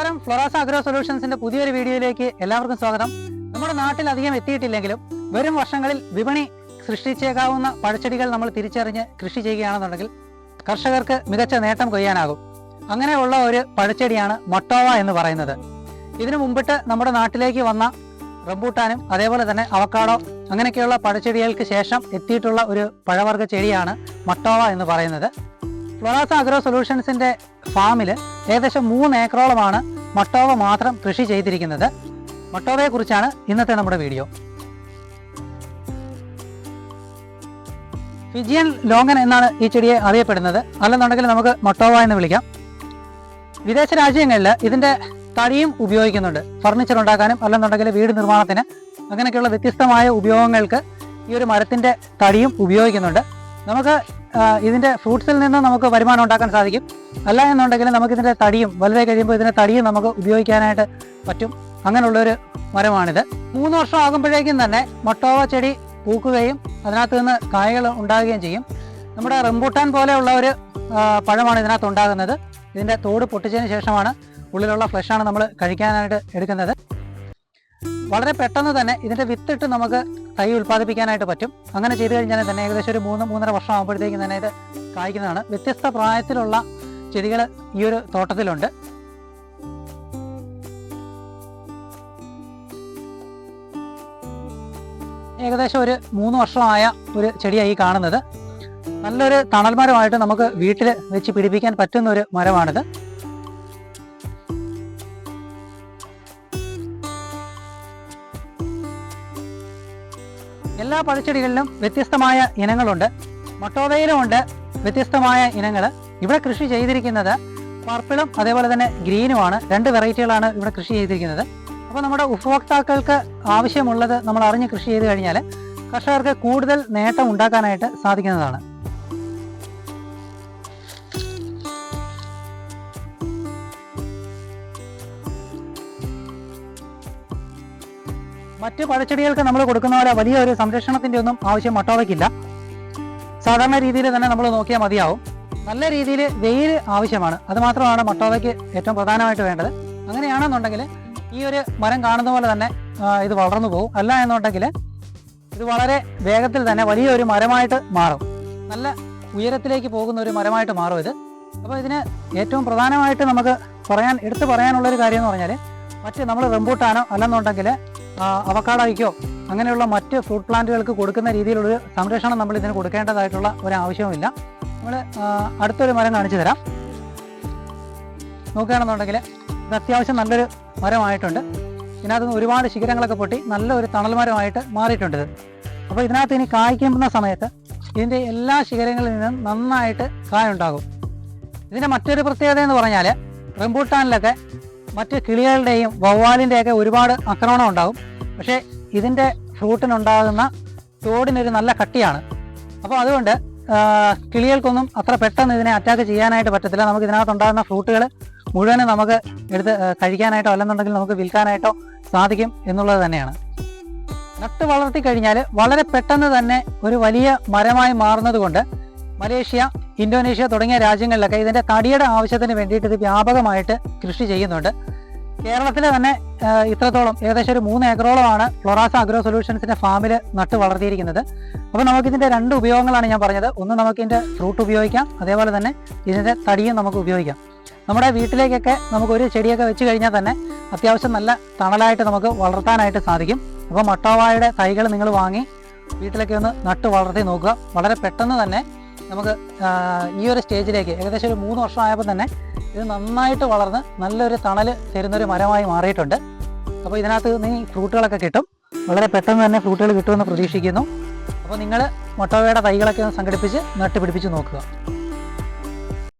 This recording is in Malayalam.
നമസ്കാരം. ഫ്ലോറാസ് അഗ്രോ സൊല്യൂഷൻസിന്റെ പുതിയൊരു വീഡിയോയിലേക്ക് എല്ലാവർക്കും സ്വാഗതം. നമ്മുടെ നാട്ടിൽ അധികം എത്തിയിട്ടില്ലെങ്കിലും വരും വർഷങ്ങളിൽ വിപണി സൃഷ്ടിച്ചേക്കാവുന്ന പഴച്ചെടികൾ നമ്മൾ തിരിച്ചറിഞ്ഞ് കൃഷി ചെയ്യുകയാണെന്നുണ്ടെങ്കിൽ കർഷകർക്ക് മികച്ച നേട്ടം കൊയ്യാനാകും. അങ്ങനെയുള്ള ഒരു പഴച്ചെടിയാണ് മൊട്ടോവ എന്ന് പറയുന്നത്. ഇതിനു മുമ്പിട്ട് നമ്മുടെ നാട്ടിലേക്ക് വന്ന റംബൂട്ടാനും അതേപോലെ തന്നെ അവക്കാടോ അങ്ങനെയൊക്കെയുള്ള പഴച്ചെടികൾക്ക് ശേഷം എത്തിയിട്ടുള്ള ഒരു പഴവർഗ ചെടിയാണ് മൊട്ടോവ എന്ന് പറയുന്നത്. ഫ്ലോറാസ് അഗ്രോ സൊല്യൂഷൻസിന്റെ ഫാമിൽ ഏകദേശം മൂന്ന് ഏക്കറോളമാണ് മട്ടോവ മാത്രം കൃഷി ചെയ്തിരിക്കുന്നത്. മട്ടോവയെ കുറിച്ചാണ് ഇന്നത്തെ നമ്മുടെ വീഡിയോ. ഫിജിയൻ ലോങ്ങൻ എന്നാണ് ഈ ചെടിയെ അറിയപ്പെടുന്നത്. അല്ലെന്നുണ്ടെങ്കിൽ നമുക്ക് മട്ടോവ എന്ന് വിളിക്കാം. വിദേശ രാജ്യങ്ങളിൽ ഇതിന്റെ തടിയും ഉപയോഗിക്കുന്നുണ്ട്. ഫർണിച്ചർ ഉണ്ടാക്കാനും അല്ലെന്നുണ്ടെങ്കിൽ വീട് നിർമ്മാണത്തിന് അങ്ങനെയൊക്കെയുള്ള വ്യത്യസ്തമായ ഉപയോഗങ്ങൾക്ക് ഈ ഒരു മരത്തിന്റെ തടിയും ഉപയോഗിക്കുന്നുണ്ട്. നമുക്ക് ഇതിന്റെ ഫ്രൂട്ട്സിൽ നിന്ന് നമുക്ക് വരുമാനം ഉണ്ടാക്കാൻ സാധിക്കും. അല്ല എന്നുണ്ടെങ്കിൽ നമുക്ക് ഇതിന്റെ തടിയും വലുതായി കഴിയുമ്പോൾ ഇതിന്റെ തടിയും നമുക്ക് ഉപയോഗിക്കാനായിട്ട് പറ്റും. അങ്ങനെയുള്ളൊരു മരമാണിത്. മൂന്ന് വർഷം ആകുമ്പോഴേക്കും തന്നെ മൊട്ടോവ ചെടി പൂക്കുകയും അതിനകത്ത് നിന്ന് കായകൾ ഉണ്ടാകുകയും ചെയ്യും. നമ്മുടെ റംബൂട്ടാൻ പോലെയുള്ള ഒരു പഴമാണ് ഇതിനകത്ത് ഉണ്ടാകുന്നത്. ഇതിന്റെ തോട് പൊട്ടിച്ചതിന് ശേഷമാണ് ഉള്ളിലുള്ള ഫ്ലഷാണ് നമ്മൾ കഴിക്കാനായിട്ട് എടുക്കുന്നത്. വളരെ പെട്ടെന്ന് തന്നെ ഇതിന്റെ വിത്തിട്ട് നമുക്ക് തൈ ഉൽപ്പാദിപ്പിക്കാനായിട്ട് പറ്റും. അങ്ങനെ ചെയ്തു കഴിഞ്ഞാൽ തന്നെ ഏകദേശം ഒരു മൂന്ന് മൂന്നര വർഷം ആകുമ്പോഴത്തേക്കും തന്നെ ഇത് കായ്ക്കുന്നതാണ്. വ്യത്യസ്ത പ്രായത്തിലുള്ള ചെടികൾ ഈ ഒരു തോട്ടത്തിലുണ്ട്. ഏകദേശം ഒരു മൂന്ന് വർഷമായ ഒരു ചെടിയായി കാണുന്നത്. നല്ലൊരു തണൽ മരമായിട്ട് നമുക്ക് വീട്ടിൽ വെച്ച് പിടിപ്പിക്കാൻ പറ്റുന്ന ഒരു മരമാണിത്. എല്ലാ പഴച്ചെടികളിലും വ്യത്യസ്തമായ ഇനങ്ങളുണ്ട്. മട്ടോതയിലുമുണ്ട് വ്യത്യസ്തമായ ഇനങ്ങൾ ഇവിടെ കൃഷി ചെയ്തിരിക്കുന്നത് പർപ്പിളും അതേപോലെ തന്നെ ഗ്രീനുമാണ്. രണ്ട് വെറൈറ്റികളാണ് ഇവിടെ കൃഷി ചെയ്തിരിക്കുന്നത്. അപ്പോൾ നമ്മുടെ ഉപഭോക്താക്കൾക്ക് ആവശ്യമുള്ളത് നമ്മൾ അറിഞ്ഞ് കൃഷി ചെയ്ത് കഴിഞ്ഞാൽ കർഷകർക്ക് കൂടുതൽ നേട്ടം ഉണ്ടാക്കാനായിട്ട് സാധിക്കുന്നതാണ്. മറ്റ് പഴച്ചെടികൾക്ക് നമ്മൾ കൊടുക്കുന്ന പോലെ വലിയ ഒരു സംരക്ഷണത്തിന്റെ ഒന്നും ആവശ്യം മട്ടോവയ്ക്കില്ല. സാധാരണ രീതിയിൽ തന്നെ നമ്മൾ നോക്കിയാൽ മതിയാവും. നല്ല രീതിയിൽ വെയിൽ ആവശ്യമാണ്. അത് മാത്രമാണ് മട്ടോവയ്ക്ക് ഏറ്റവും പ്രധാനമായിട്ട് വേണ്ടത്. അങ്ങനെയാണെന്നുണ്ടെങ്കിൽ ഈ ഒരു മരം കാണുന്ന പോലെ തന്നെ ഇത് വളർന്നു പോകും. അല്ല എന്നുണ്ടെങ്കിൽ ഇത് വളരെ വേഗത്തിൽ തന്നെ വലിയൊരു മരമായിട്ട് മാറും. നല്ല ഉയരത്തിലേക്ക് പോകുന്ന ഒരു മരമായിട്ട് മാറും ഇത്. അപ്പോൾ ഇതിന് ഏറ്റവും പ്രധാനമായിട്ട് നമുക്ക് പറയാൻ എടുത്തു പറയാനുള്ളൊരു കാര്യം എന്ന് പറഞ്ഞാൽ മറ്റ് നമ്മൾ റെമ്പൂട്ടാനോ അല്ലെന്നുണ്ടെങ്കിൽ അവക്കാടായിക്കോ അങ്ങനെയുള്ള മറ്റ് ഫ്രൂട്ട് പ്ലാന്റുകൾക്ക് കൊടുക്കുന്ന രീതിയിലുള്ള സംരക്ഷണം നമ്മൾ ഇതിന് കൊടുക്കേണ്ടതായിട്ടുള്ള ഒരു ആവശ്യവുമില്ല. നമ്മൾ അടുത്തൊരു മരം കാണിച്ചു തരാം. നോക്കുകയാണെന്നുണ്ടെങ്കിൽ ഇത് അത്യാവശ്യം നല്ലൊരു മരമായിട്ടുണ്ട്. ഇതിനകത്ത് ഒരുപാട് ശിഖരങ്ങളൊക്കെ പൊട്ടി നല്ലൊരു തണൽ മരമായിട്ട് മാറിയിട്ടുണ്ട് അപ്പോൾ ഇതിനകത്ത് ഇനി കായ്ക്കുന്ന സമയത്ത് ഇതിന്റെ എല്ലാ ശിഖരങ്ങളിൽ നിന്നും നന്നായിട്ട് കായുണ്ടാകും ഇതിന്റെ മറ്റൊരു പ്രത്യേകത എന്ന് പറഞ്ഞാൽ റംബൂട്ടാനിലൊക്കെ മറ്റ് കിളികളുടെയും വവ്വാലിന്റെയൊക്കെ ഒരുപാട് ആക്രമണം ഉണ്ടാകും. പക്ഷേ ഇതിന്റെ ഫ്രൂട്ടിനുണ്ടാകുന്ന തോടിനൊരു നല്ല കട്ടിയാണ്. അപ്പോൾ അതുകൊണ്ട് കിളികൾക്കൊന്നും അത്ര പെട്ടെന്ന് ഇതിനെ അറ്റാക്ക് ചെയ്യാനായിട്ട് പറ്റത്തില്ല. നമുക്ക് ഇതിനകത്ത് ഉണ്ടാകുന്ന ഫ്രൂട്ടുകൾ മുഴുവനും നമുക്ക് എടുത്ത് കഴിക്കാനായിട്ടോ അല്ലെന്നുണ്ടെങ്കിൽ നമുക്ക് വിൽക്കാനായിട്ടോ സാധിക്കും എന്നുള്ളത് തന്നെയാണ്. നട്ട് വളർത്തി കഴിഞ്ഞാൽ വളരെ പെട്ടെന്ന് തന്നെ ഒരു വലിയ മരമായി മാറുന്നത് കൊണ്ട് മലേഷ്യ ഇന്തോനേഷ്യ തുടങ്ങിയ രാജ്യങ്ങളിലൊക്കെ ഇതിന്റെ തടിയുടെ ആവശ്യത്തിന് വേണ്ടിയിട്ട് ഇത് വ്യാപകമായിട്ട് കൃഷി ചെയ്യുന്നുണ്ട്. കേരളത്തിൽ തന്നെ ഇത്രത്തോളം ഏകദേശം ഒരു മൂന്ന് ഏക്കറോളമാണ് ഫ്ലൊറാസ അഗ്രോ സൊല്യൂഷൻസിന്റെ ഫാമിൽ നട്ട് വളർത്തിയിരിക്കുന്നത്. അപ്പോൾ നമുക്ക് ഇതിന്റെ രണ്ട് ഉപയോഗങ്ങളാണ് ഞാൻ പറഞ്ഞത്. ഒന്ന് നമുക്ക് ഇതിന്റെ ഫ്രൂട്ട് ഉപയോഗിക്കാം അതേപോലെ തന്നെ ഇതിന്റെ തടിയും നമുക്ക് ഉപയോഗിക്കാം. നമ്മുടെ വീട്ടിലേക്കൊക്കെ നമുക്ക് ഒരു ചെടിയൊക്കെ വെച്ച് കഴിഞ്ഞാൽ തന്നെ അത്യാവശ്യം നല്ല തണലായിട്ട് നമുക്ക് വളർത്താനായിട്ട് സാധിക്കും. അപ്പോൾ മട്ടോവായുടെ തൈകൾ നിങ്ങൾ വാങ്ങി വീട്ടിലൊക്കെ ഒന്ന് നട്ട് വളർത്തി നോക്കുക. വളരെ പെട്ടെന്ന് തന്നെ നമുക്ക് ഈ ഒരു സ്റ്റേജിലേക്ക് ഏകദേശം ഒരു മൂന്ന് വർഷം ആയപ്പോൾ തന്നെ ഇത് നന്നായിട്ട് വളർന്ന് നല്ലൊരു തണൽ തരുന്നൊരു മരമായി മാറിയിട്ടുണ്ട്. അപ്പോൾ ഇതിനകത്ത് നിന്ന് ഈ ഫ്രൂട്ടുകളൊക്കെ കിട്ടും. വളരെ പെട്ടെന്ന് തന്നെ ഫ്രൂട്ടുകൾ കിട്ടുമെന്ന് പ്രതീക്ഷിക്കുന്നു. അപ്പോൾ നിങ്ങൾ മൊട്ടോവയുടെ തൈകളൊക്കെ സംഘടിപ്പിച്ച് നട്ടുപിടിപ്പിച്ച് നോക്കുക.